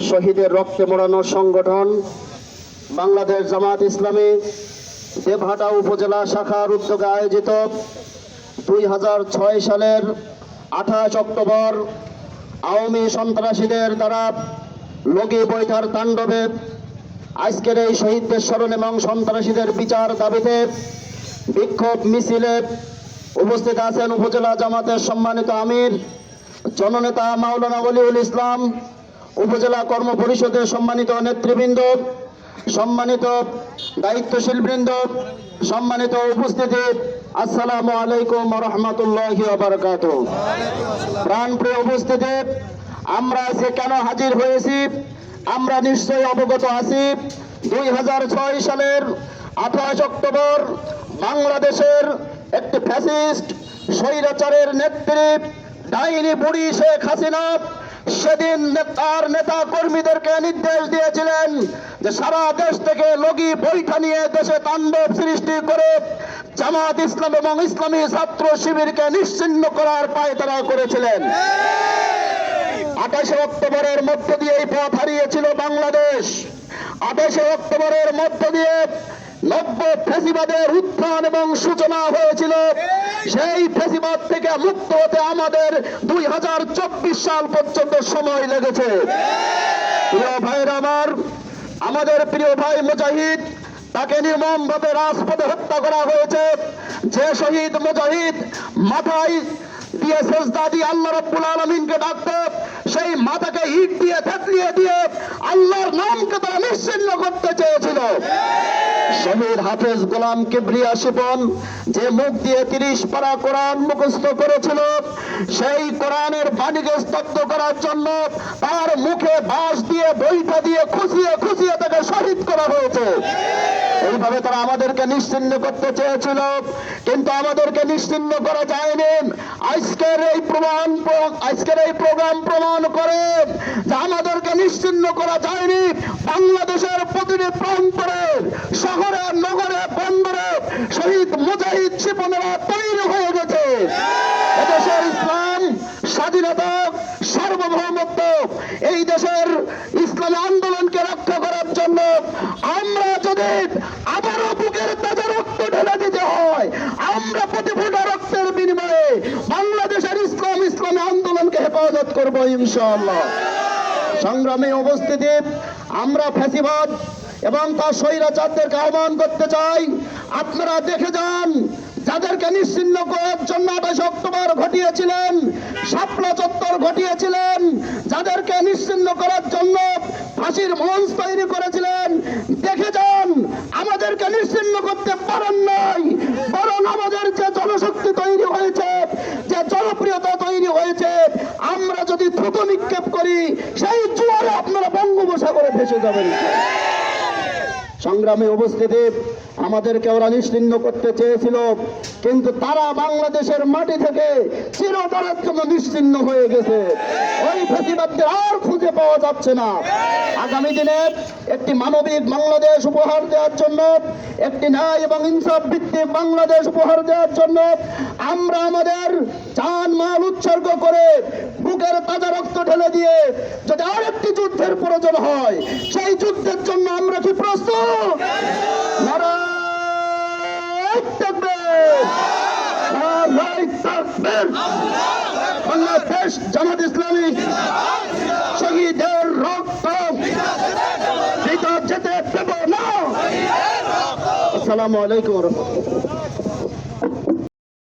শহীদের রক্তে মোড়ানো সংগঠন বাংলাদেশ জামাত ইসলামী দেবহাটা উপজেলা শাখার উদ্যোগে আয়োজিত দুই হাজার ছয় সালের আঠাশ অক্টোবর আওয়ামী সন্ত্রাসীদের দ্বারা লগি বৈঠার তাণ্ডবে আজকের এই শহীদদের স্মরণ এবং সন্ত্রাসীদের বিচার দাবিতে বিক্ষোভ মিছিলে উপস্থিত আছেন উপজেলা জামাতের সম্মানিত আমির, জননেতা মাওলানা ওলিউল ইসলাম উপজেলা কর্ম পরিষদের সম্মানিত নেতৃবৃন্দ, সম্মানিত দায়িত্বশীল বৃন্দ, সম্মানিত উপস্থিতি, আসসালামু আলাইকুম রহমতুল্লাহ বারকাত প্রাণপ্রিয় উপস্থিতি, আমরা যে কেন হাজির হয়েছি? আমরা নিশ্চয়ই অবগত আছি, দুই হাজার ছয় সালের আঠাশ অক্টোবর বাংলাদেশের একটি ফ্যাসিস্ট, স্বৈরাচারের নেত্রী, ডাইনি বুড়ি শেখ হাসিনা সেদিন তার নেতা কর্মীদেরকে নির্দেশ দিয়েছিলেন যে সারা দেশ থেকে লগি বৈঠা নিয়ে দেশে তাণ্ডব সৃষ্টি করে জামাত ইসলাম এবং ইসলামী ছাত্র শিবিরকে নিশ্চিন্ন করার পায় তারা করেছিলেন। আঠাশে অক্টোবরের মধ্য দিয়ে এই পথ হারিয়েছিল বাংলাদেশ। আঠাশে অক্টোবরের মধ্য দিয়ে নব্য ফেসিবাদের উত্থান এবং সূচনা হয়েছিল। সেই ফেসিবাদ থেকে মুক্ত হতে আমাদের দুই হাজার চব্বিশ সাল পর্যন্ত সময় লেগেছে। প্রিয় ভাইয়ের আমার আমাদের প্রিয় ভাই মুজাহিদ তাকে নির্মম ভাবে রাজপথে হত্যা করা হয়েছে। যে শহীদ মুজাহিদ মাথায় দিয়ে সেজদা দিয়ে আল্লাহ রব্বুল আলমিনকে ডাকতো সেই মাথাকে ইট দিয়ে থেতলিয়ে দিয়ে আল্লাহর নামকে তারা নিশ্চিন্ন করতে চেয়েছিল। শহীদ হাফেজ গোলাম কিবরিয়া শিপন, যে মুখ দিয়ে তিরিশ পারা কোরআন মুখস্থ করেছিল, সেই কোরআনের বাণীকে স্তব্ধ করার জন্য তার মুখে বাঁশ দিয়ে বইটা দিয়ে খুশিয়ে খুশিয়ে তাকে শহীদ করা হয়েছে। এইভাবে তারা আমাদেরকে নিশ্চিন্ন করতে চেয়েছিল, কিন্তু আমাদেরকে নিশ্চিন্ন করা যায়নি। আজকের এই প্রমাণ আজকের এই প্রোগ্রাম প্রমাণ করে যে আমাদেরকে নিশ্চিন্ন করা যায়নি। বাংলাদেশের প্রতিটি প্রান্তরে, শহরে, নগরে, বন্দরে শহীদ মুজাহিদ শিপনেরা তৈরি হয়ে গেছে। এদেশের ইসলাম স্বাধীনতা সার্বভৌমত্ব, এই দেশের ইসলামী আন্দোলনকে রক্ষা আমরা যদি আবারও বুকের তাজা রক্ত ঢেলে দিতে হয়, আমরা রক্তের বিনিময়ে বাংলাদেশের ইসলাম, ইসলামী আন্দোলনকে হেফাজত করব সংগ্রামে উপস্থিতি, আমরা ফ্যাসিবাদ এবং তার স্বৈরাচারদেরকে আহ্বান করতে চাই, আপনারা দেখে যান, যাদেরকে নিশ্চিন্ন করার জন্য আঠাশ অক্টোবর ঘটিয়েছিলেন, শাপলা চত্বর ঘটিয়েছিলেন, যাদেরকে নিশ্চিন্ন করার জন্য ফাঁসির মঞ্চ তৈরি করেছিলেন দেখে যান আমাদেরকে নিশ্চিন্ন করতে নয় বরং আমাদের যে জনশক্তি তৈরি হয়েছে, যে জনপ্রিয়তা তৈরি হয়েছে, আমরা যদি দ্রুত নিক্ষেপ করি, সেই জোয়ারে আপনারা বঙ্গোপসাগরে ভেসে যাবেন। সংগ্রামে উপস্থিতি আমাদেরকে ওরা নিশ্চিন্ন করতে চেয়েছিল, কিন্তু তারা বাংলাদেশের মাটি থেকে চিরতরের জন্য নিশ্চিন্ন হয়ে গেছে। ওই ফেসিবাদদের আর খুঁজে পাওয়া যাচ্ছে না। আগামী দিনে একটি মানবিক বাংলাদেশ উপহার দেওয়ার জন্য, একটি ন্যায় এবং ইনসাফ ভিত্তিক বাংলাদেশ উপহার দেওয়ার জন্য আমরা আমাদের জান মাল উৎসর্গ করে বুকের তাজা রক্ত ঢেলে দিয়ে যদি আরেকটি যুদ্ধের প্রয়োজন হয়, সেই যুদ্ধের জন্য আমরা কি বাংলাদেশ জামাত ইসলামী শহীদের রক্ত যেতে দেব না আসসালামু আলাইকুম